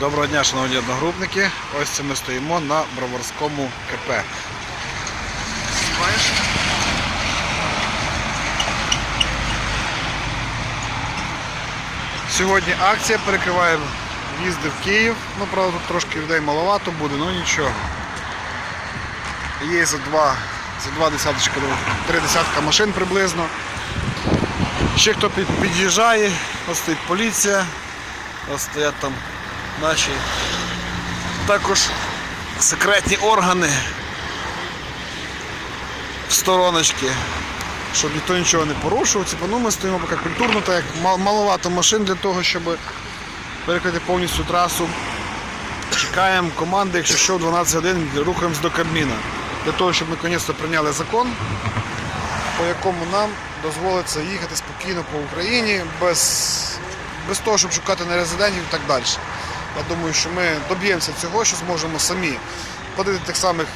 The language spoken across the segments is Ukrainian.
Доброго дня, шановні одногрупники. Ось це ми стоїмо на Броварському КП. Знімаєш? Сьогодні акція перекриває в'їзди в Київ. Ну, правда, тут трошки людей маловато буде, ну нічого. Є за два, за два десяточка, три десятка машин приблизно. Ще хто під- під'їжджає, ось стоїть поліція, ось стоять там наші також секретні органи в стороночки, щоб ніхто нічого не порушував. Типу, ну, ми стоїмо поки культурно, так як маловато машин для того, щоб перекрити повністю трасу. Чекаємо команди, якщо що, в 12 годин рухаємось до Кабміна. Для того, щоб ми наконець прийняли закон, по якому нам дозволиться їхати спокійно по Україні без, без того, щоб шукати нерезидентів і так далі. Я думаю, що ми доб'ємося цього, що зможемо самі платити тих самих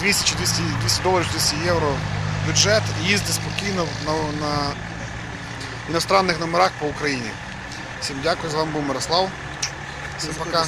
200 чи 200, 200 доларів, 200 євро бюджет і їздити спокійно на, на іностранних номерах по Україні. Всім дякую, з вами був Мирослав. Всім пока.